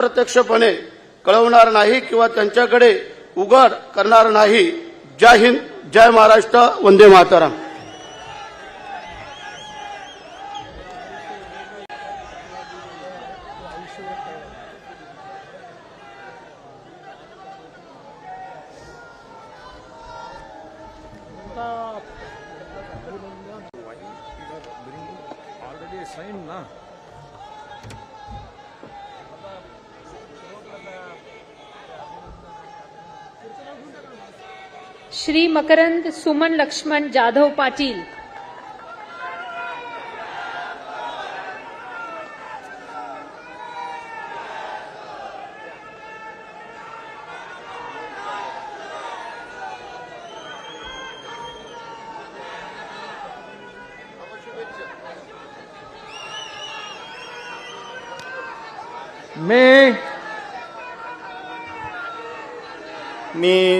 प्रत्यक्षपणे कळवणार नाही किंवा त्यांच्याकडे उघड करणार नाही. जय हिंद जय महाराष्ट्र वंदे मातरम. मकरंद सुमन लक्ष्मण जाधव पाटील। मैं मी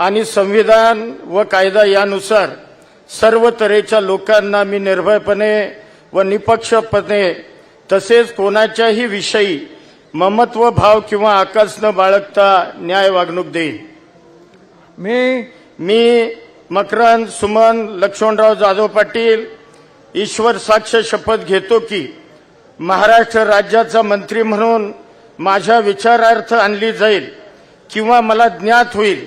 आणि संविधान व कायदा यानुसार सर्व तऱ्हेच्या लोकांना मी निर्भयपणे व निपक्षपणे तसेच कोणाच्याही विषयी ममत्व भाव किंवा आकस न बाळगता न्याय वागणूक देईन. मैं मी मकरंद सुमन लक्ष्मणराव जाधव पाटील ईश्वर साक्ष शपथ घेतो की महाराष्ट्र राज्याचा मंत्री म्हणून माझ्या विचारार्थ आणली जाईल किंवा मला ज्ञात होईल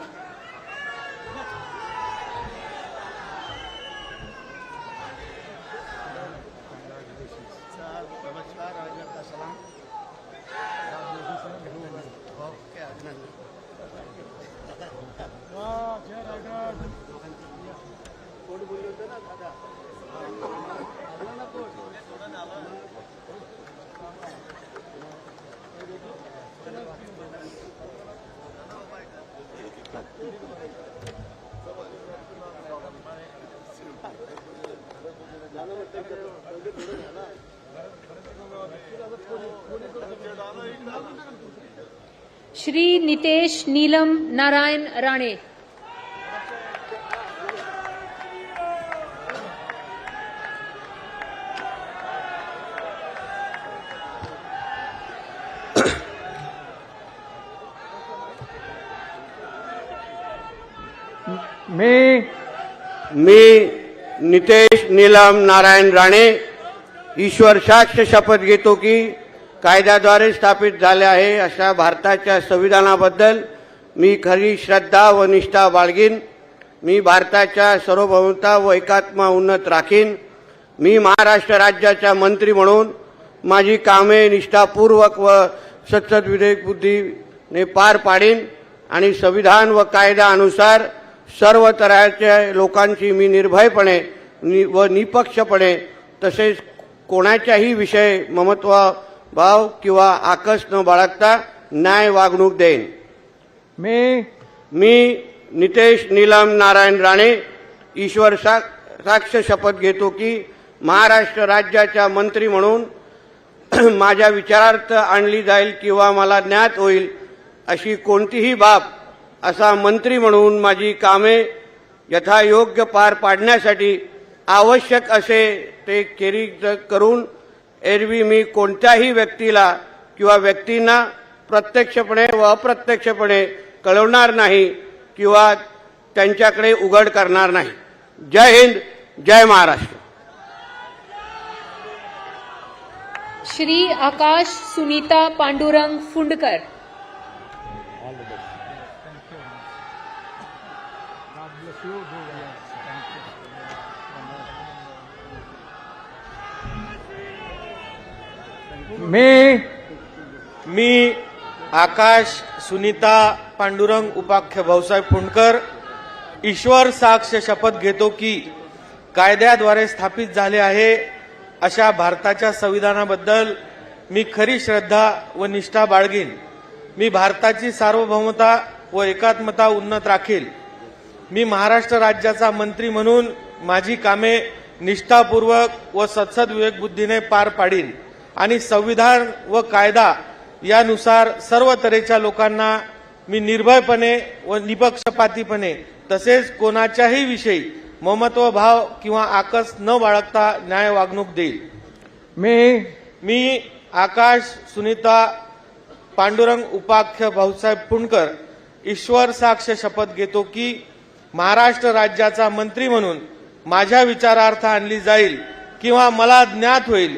श्री नितेश नीलम नारायण राणे। मैं मी नितेश नीलम नारायण राणे ईश्वर साक्ष शपथ घेतो की कायद्याद्वारे स्थापित झाले आहे अशा भारताच्या संविधानाबद्दल मी खरी श्रद्धा व निष्ठा बाळगीन. मी भारताच्या सार्वभौमता व एकात्मा उन्नत राखीन. मी महाराष्ट्र राज्याचा मंत्री म्हणून माझी कामे निष्ठापूर्वक व सतत विवेक बुद्धीने पार पाडीन आणि संविधान व कायद्यानुसार सर्व तऱ्हेच्या लोकांची मी निर्भयपणे नि व निपक्षपणे तसेच कोणाच्याही विषय ममत्व भाव किंवा आकस न बाळगता न्याय वागणूक देईन. मैं मी नितेश नीलम नारायण राणे ईश्वर साक्ष शपथ घेतो की महाराष्ट्र राज्याच्या मंत्री म्हणून माझ्या विचारार्थ आणली जाईल किंवा मला ज्ञात होईल अशी कोणतीही बाब असा मंत्री म्हणून माझी कामे यथायोग्य पार पाडण्यासाठी आवश्यक असे ते खेरीज करून एरवी मी कोणत्याही व्यक्तीला किंवा व्यक्तींना प्रत्यक्षपणे व अप्रत्यक्षपणे कळवणार नाही किंवा त्यांच्याकडे उघड करणार नाही. जय हिंद जय महाराष्ट्र. श्री आकाश सुनीता पांडुरंग फुंडकर. मी मी आकाश सुनीता पांडुरंग उपाख्य भाऊसाहेब फुंडकर ईश्वर साक्ष शपथ घेतो की कायद्याद्वारे स्थापित झाले आहे अशा भारताच्या संविधानाबद्दल मी खरी श्रद्धा व निष्ठा बाळगीन. मी भारताची सार्वभौमता व एकात्मता उन्नत राखील. मी महाराष्ट्र राज्याचा मंत्री म्हणून माझी कामे निष्ठापूर्वक व सत्सद विवेकबुद्धीने पार पाडीन. आणि संविधान व कायदा यानुसार सर्व तऱ्हेच्या लोकांना मी निर्भयपणे व निपक्षपातीपणे तसेच कोणाच्याही विषयी ममत्व भाव किंवा आकस न बाळगता न्याय वागणूक देईल. मी मी आकाश सुनीता पांडुरंग उपाख्य भाऊसाहेब पुणकर ईश्वर साक्ष शपथ घेतो की महाराष्ट्र राज्याचा मंत्री म्हणून माझ्या विचारार्थ आणली जाईल किंवा मला ज्ञात होईल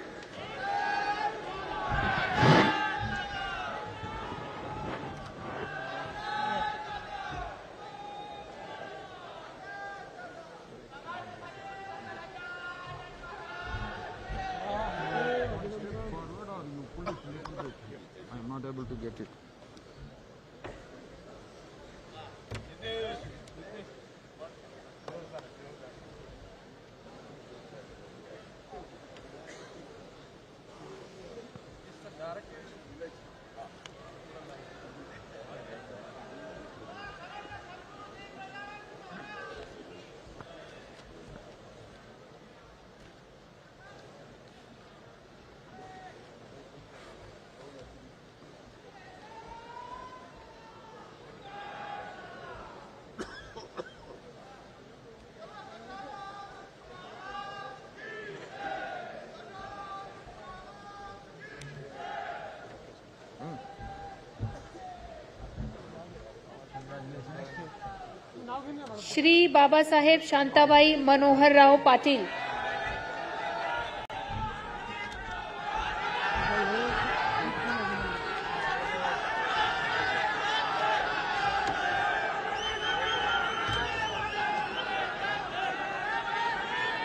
श्री बाबासाहेब शांताबाई मनोहरराव पाटील.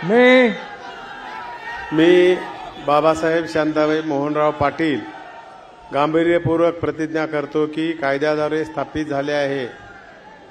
मी मी बाबासाहेब शांताबाई मोहनराव पाटील. गांभीर्यपूर्वक प्रतिज्ञा करतो की कायद्याद्वारे स्थापित झाले आहे.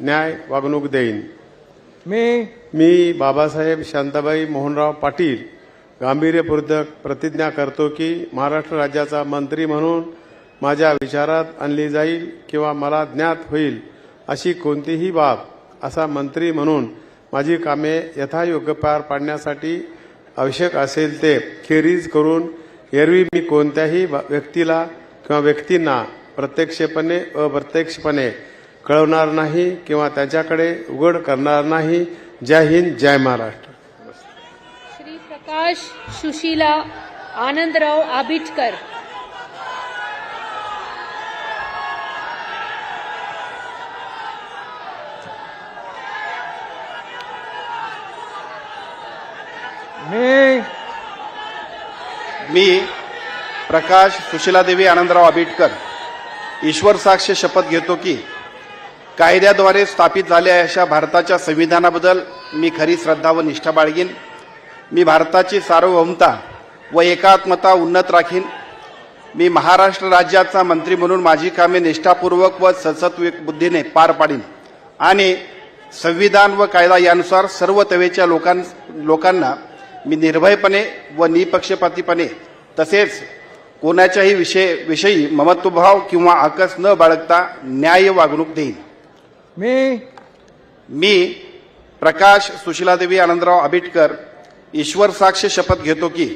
न्याय वागणूक देईन. मी मी बाबासाहेब शांताबाई मोहनराव पाटील गांभीर्यपूर्वक प्रतिज्ञा करतो की महाराष्ट्र राज्याचा मंत्री म्हणून माझ्या विचारात आणली जाईल किंवा मला ज्ञात होईल अशी कोणतीही बाब असा मंत्री म्हणून माझी कामे यथायोग्य पार पाडण्यासाठी आवश्यक असेल ते खेरीज करून एरवी मी कोणत्याही व्यक्तीला किंवा व्यक्तींना प्रत्यक्षपणे अप्रत्यक्षपणे कळवणार नाही किंवा त्याच्याकडे उघड करणार नाही. जय हिंद जय महाराष्ट्र. श्री प्रकाश सुशीला आनंदराव आबिटकर. मी मी प्रकाश सुशीलादेवी आनंदराव आबिटकर. ईश्वर साक्ष शपथ घेतो की कायद्याद्वारे स्थापित झालेल्या अशा भारताच्या संविधानाबद्दल मी खरी श्रद्धा व निष्ठा बाळगीन. मी भारताची सार्वभौमता व एकात्मता उन्नत राखीन. मी महाराष्ट्र राज्याचा मंत्री म्हणून माझी कामे निष्ठापूर्वक व सतत बुद्धीने पार पाडीन. आणि संविधान व कायदा यानुसार सर्व तवेच्या लोकां लोकांना मी निर्भयपणे व निपक्षपातीपणे तसेच कोणाच्याही विषय विषयी ममत्वभाव किंवा आकस न बाळगता न्याय वागणूक देईन. मी मी प्रकाश सुशीलादेवी आनंदराव आबिटकर ईश्वर साक्ष शपथ घेतो की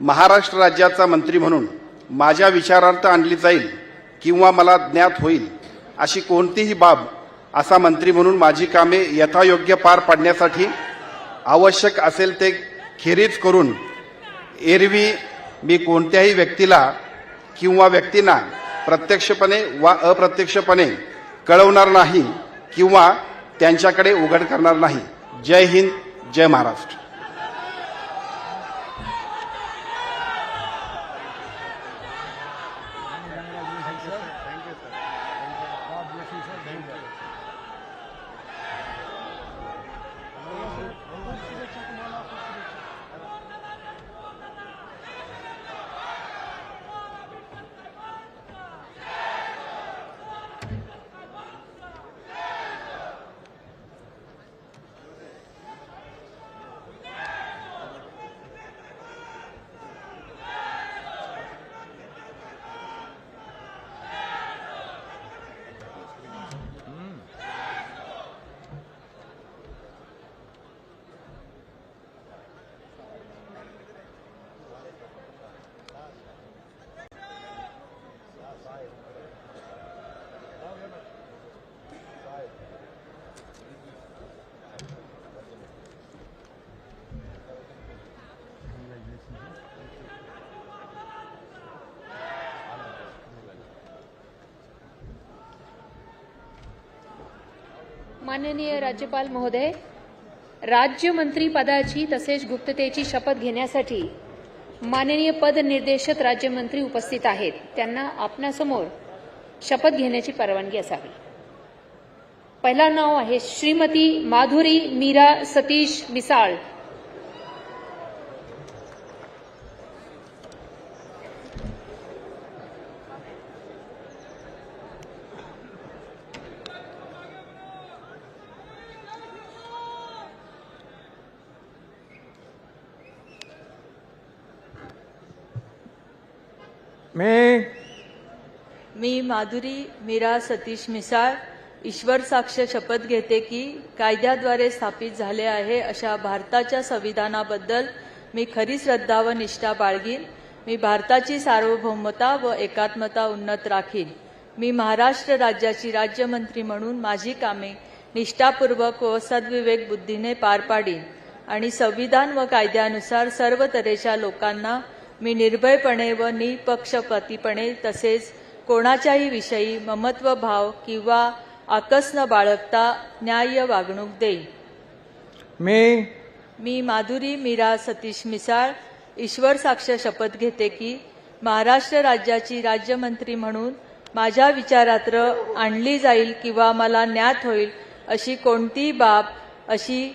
महाराष्ट्र राज्याचा मंत्री म्हणून माझ्या विचारार्थ आणली जाईल किंवा मला ज्ञात होईल अशी कोणतीही बाब असा मंत्री म्हणून माझी कामे यथायोग्य पार पाडण्यासाठी आवश्यक असेल ते खेरीज करून एरवी मी कोणत्याही व्यक्तीला किंवा व्यक्तींना प्रत्यक्षपणे वा अप्रत्यक्षपणे कळवणार नाही. किंवा त्यांच्याकडे उघड करणार नाही. जय हिंद जय महाराष्ट्र. माननीय राज्यपाल महोदय राज्यमंत्री पदाची तसेच गुप्ततेची शपथ घेण्यासाठी माननीय पद निर्देशक राज्यमंत्री उपस्थित आहेत. त्यांना आपणासमोर शपथ घेण्याची परवानगी असावी. पहिला नाव आहे श्रीमती माधुरी मीरा सतीश मिसाळ. मी मी माधुरी मीरा सतीश मिसाळ ईश्वर साक्ष शपथ घेते की कायद्याद्वारे स्थापित झाले आहे अशा भारताच्या संविधानाबद्दल मी खरी श्रद्धा व निष्ठा बाळगीन. मी भारताची सार्वभौमता व एकात्मता उन्नत राखीन. मी महाराष्ट्र राज्याची राज्यमंत्री म्हणून माझी कामे निष्ठापूर्वक व सद्विवेक बुद्धीने पार पाडीन. आणि संविधान व कायद्यानुसार सर्व तऱ्हेच्या लोकांना मी निर्भयपणे व निपक्षपातीपणे तसेच कोणाच्याही विषयी ममत्व भाव किंवा आकस न बाळगता न्याय्य वागणूक देईन. मी मी माधुरी मीरा सतीश मिसाळ ईश्वर साक्ष शपथ घेते की महाराष्ट्र राज्याची राज्यमंत्री म्हणून माझ्या विचारात्र आणली जाईल किंवा मला ज्ञात होईल अशी कोणतीही बाब अशी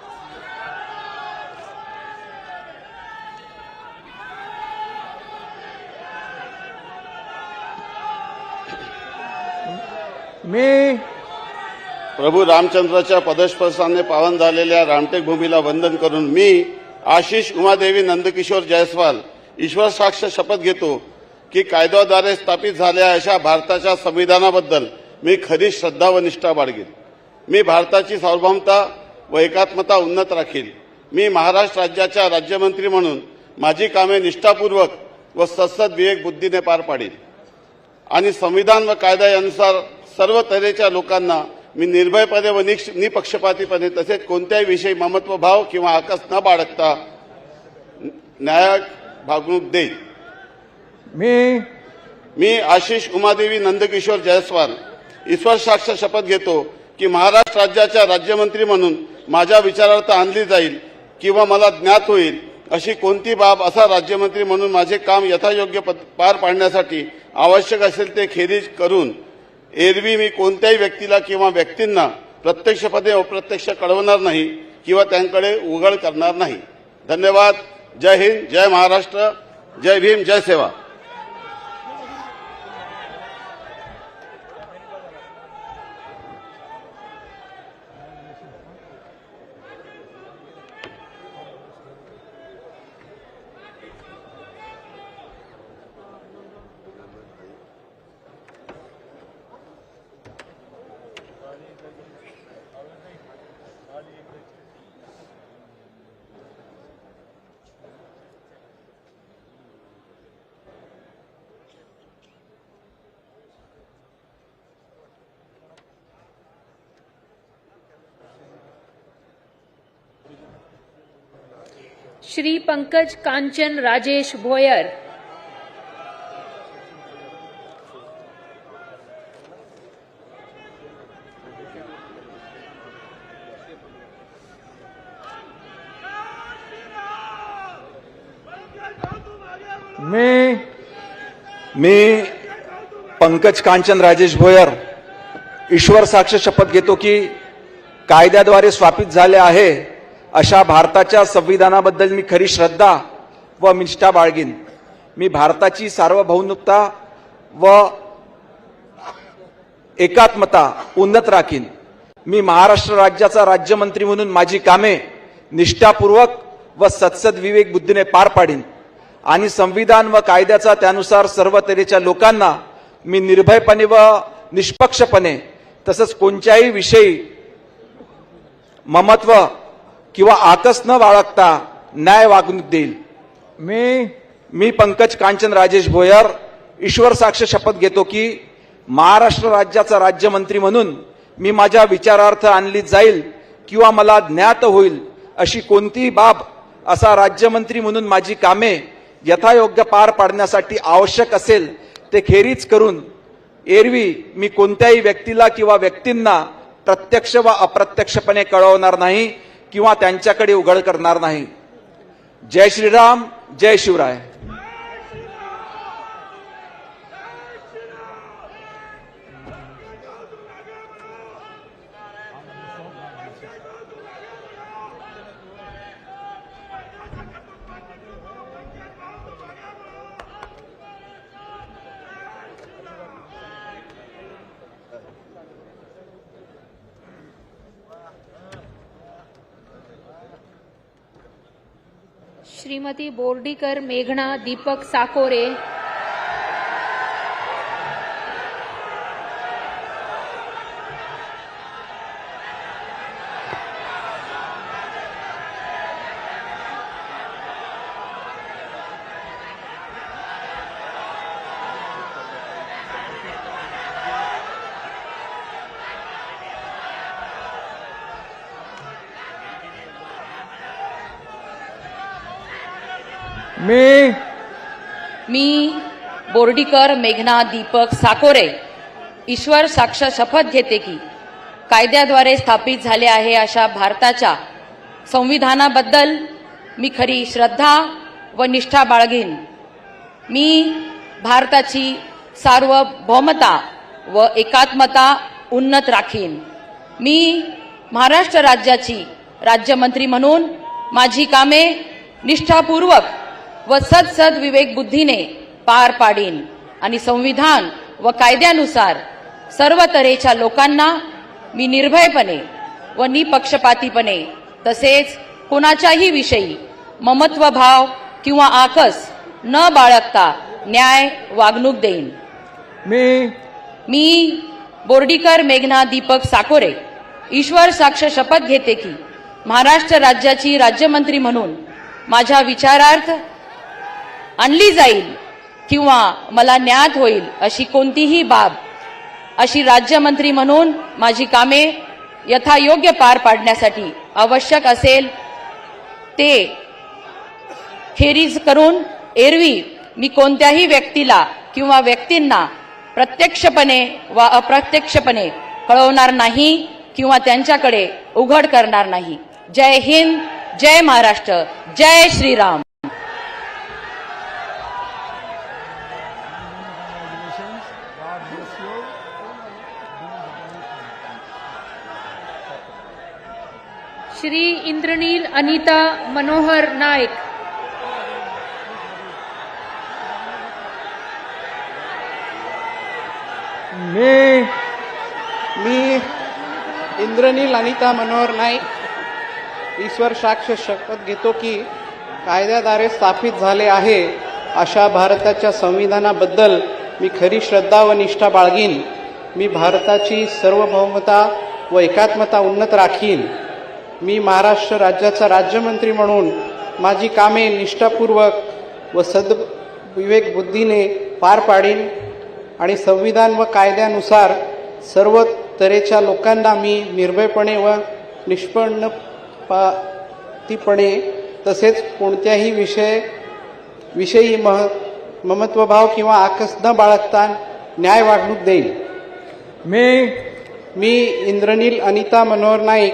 मी प्रभू रामचंद्राच्या पदस्पर्शाने पावन झालेल्या रामटेक भूमीला वंदन करून मी आशिष उमादेवी नंदकिशोर जयस्वाल ईश्वर साक्ष शपथ घेतो की कायद्याद्वारे स्थापित झालेल्या अशा भारताच्या संविधानाबद्दल मी खरी श्रद्धा व निष्ठा बाळगेन. मी भारताची सार्वभौमता व एकात्मता उन्नत राखील मी महाराष्ट्र राज्याच्या राज्यमंत्री म्हणून माझी कामे निष्ठापूर्वक व सत्सद विवेक बुद्धीने पार पाडीन. आणि संविधान व कायदा यानुसार सर्व तऱ्हेच्या लोकांना मी निर्भयपणे व निक्ष निपक्षपातीपणे तसेच कोणत्याही विषयी ममत्व भाव किंवा आकस न बाळगता न्याय भागणूक देईन. मी मी आशिष उमादेवी नंदकिशोर जयस्वाल ईश्वर साक्ष शपथ घेतो की महाराष्ट्र राज्याच्या राज्यमंत्री म्हणून माझ्या विचारार्थ आणली जाईल किंवा मला ज्ञात होईल अशी कोणती बाब असा राज्यमंत्री म्हणून माझे काम यथायोग्य पार पाडण्यासाठी आवश्यक असेल ते खेरीज करून एरवी मी कोणत्याही व्यक्तीला किंवा व्यक्तींना प्रत्यक्षपदे अप्रत्यक्ष कळवणार नाही किंवा त्यांकडे उघड करणार नाही. धन्यवाद. जय हिंद जय महाराष्ट्र जय भीम जय सेवा. श्री पंकज कांचन राजेश भोयर। मी मी पंकज कांचन राजेश भोयर, ईश्वर साक्ष शपथ घेतो की कायद्याद्वारे स्वापित झाले आहे. अशा भारताच्या संविधानाबद्दल मी खरी श्रद्धा व निष्ठा बाळगीन. मी भारताची सार्वभौमता व एकात्मता उन्नत राखीन. मी महाराष्ट्र राज्याचा राज्यमंत्री म्हणून माझी कामे निष्ठापूर्वक व सत्सद विवेक बुद्धीने पार पाडीन. आणि संविधान व कायद्याचा त्यानुसार सर्व तऱ्हेच्या लोकांना मी निर्भयपणे व निष्पक्षपणे तसंच कोणत्याही विषयी ममत्व किंवा आकस न बाळगता न्याय वागणूक देईल. मी मी पंकज कांचन राजेश भोयर ईश्वर साक्ष शपथ घेतो की महाराष्ट्र राज्याचा राज्यमंत्री म्हणून मी माझ्या विचारार्थ आणली जाईल किंवा मला ज्ञात होईल अशी कोणतीही बाब असा राज्यमंत्री म्हणून माझी कामे यथायोग्य पार पाडण्यासाठी आवश्यक असेल ते खेरीज करून एरवी मी कोणत्याही व्यक्तीला किंवा व्यक्तींना प्रत्यक्ष व अप्रत्यक्षपणे कळवणार नाही. किंवा त्यांच्याकडे उघड करणार नाही. जय श्रीराम जय शिवराय. श्रीमती बोर्डीकर मेघना दीपक साकोरे मी मी बोर्डीकर मेघना दीपक साकोरे ईश्वर साक्ष शपथ घेते की कायद्याद्वारे स्थापित झाले आहे अशा भारताच्या संविधानाबद्दल मी खरी श्रद्धा व निष्ठा बाळगीन. मी भारताची सार्वभौमता व एकात्मता उन्नत राखीन. मी महाराष्ट्र राज्याची राज्यमंत्री म्हणून माझी कामे निष्ठापूर्वक व सदसद विवेक बुद्धीने पार पाडीन. आणि संविधान व कायद्यानुसार सर्व तऱ्हेच्या लोकांना मी निर्भयपणे व निपक्षपातीपणे तसेच कोणाच्याही विषयी ममत्व भाव किंवा आकस न बाळगता न्याय वागणूक देईन. मी मी बोर्डीकर मेघना दीपक साकोरे ईश्वर साक्ष शपथ घेते की महाराष्ट्र राज्याची राज्यमंत्री म्हणून माझ्या विचारार्थ आणली जाईल किंवा मला ज्ञात होईल अशी कोणतीही बाब अशी राज्यमंत्री म्हणून माझी कामे यथायोग्य पार पाडण्यासाठी आवश्यक असेल ते खेरीज करून एरवी मी कोणत्याही व्यक्तीला किंवा व्यक्तींना प्रत्यक्षपणे वा अप्रत्यक्षपणे कळवणार नाही किंवा त्यांच्याकडे उघड करणार नाही. जय हिंद जय महाराष्ट्र जय श्रीराम. श्री इंद्रनील अनिता मनोहर नाईक मी मी इंद्रनील अनिता मनोहर नाईक ईश्वर साक्ष शपथ घेतो की कायद्याद्वारे स्थापित झाले आहे अशा भारताच्या संविधानाबद्दल मी खरी श्रद्धा व निष्ठा बाळगीन. मी भारताची सर्वभौमता व एकात्मता उन्नत राखीन. मी महाराष्ट्र राज्याचा राज्यमंत्री म्हणून माझी कामे निष्ठापूर्वक व सद विवेक बुद्धीने पार पाडीन आणि संविधान व कायद्यानुसार सर्व तऱ्हेच्या लोकांना मी निर्भयपणे व निष्पन्न पातीपणे तसेच कोणत्याही विषय विषयी मह ममत्वभाव किंवा आकस न बाळगता न्याय वागणूक देईल मी मी इंद्रनील अनिता मनोहर नाईक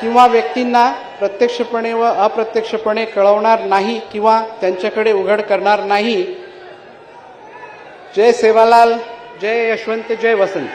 किंवा व्यक्तींना प्रत्यक्षपणे व अप्रत्यक्षपणे कळवणार नाही किंवा त्यांच्याकडे उघड करणार नाही. जय सेवालाल जय यशवंत जय वसंत.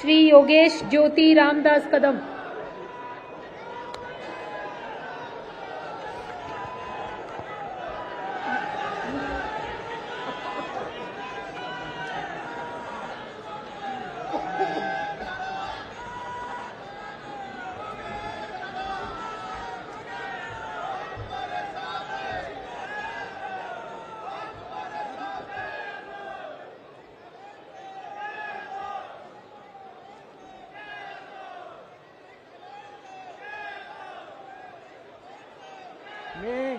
श्री योगेश ज्योती रामदास कदम मी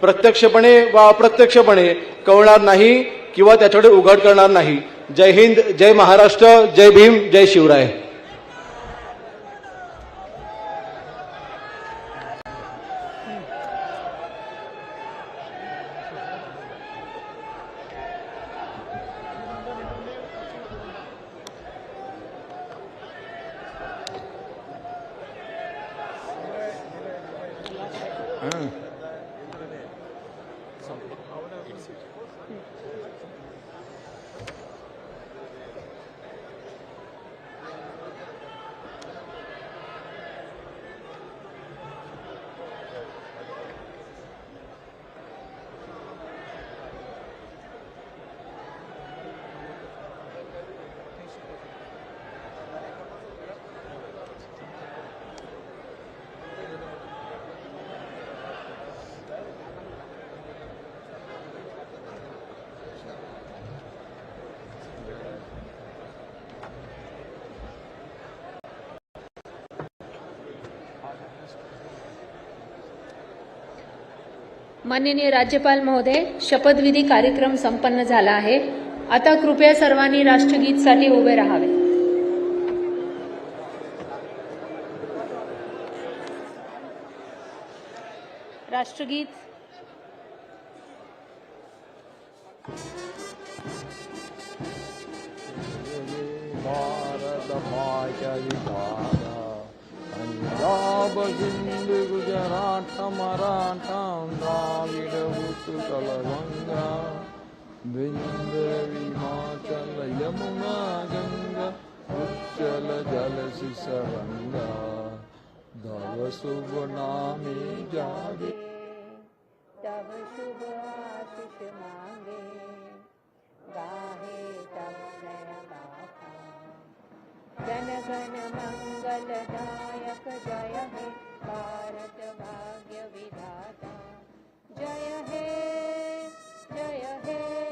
प्रत्यक्षपणे वा अप्रत्यक्षपणे कळणार नाही किंवा त्याच्याकडे उघड करणार नाही. जय हिंद जय महाराष्ट्र जय भीम जय शिवराय. माननीय राज्यपाल महोदय शपथविधी कार्यक्रम संपन्न झाला आहे. आता कृपया सर्वांनी राष्ट्रगीतसाठी उभे राहावे. राष्ट्रगीत. भारत भाषा पंजाब सिंधु गुजरात मराठा द्राविड उत्कल गंगा विंद हिमाचल यमुना गंगा उच्चल जल सिसरंगा दव शुभ नामे जागे तब शुभ मांगे गाहे तब नया जनगण मङ्गलदायक जय हे भारत भाग्य विधाता जय हे जय हे।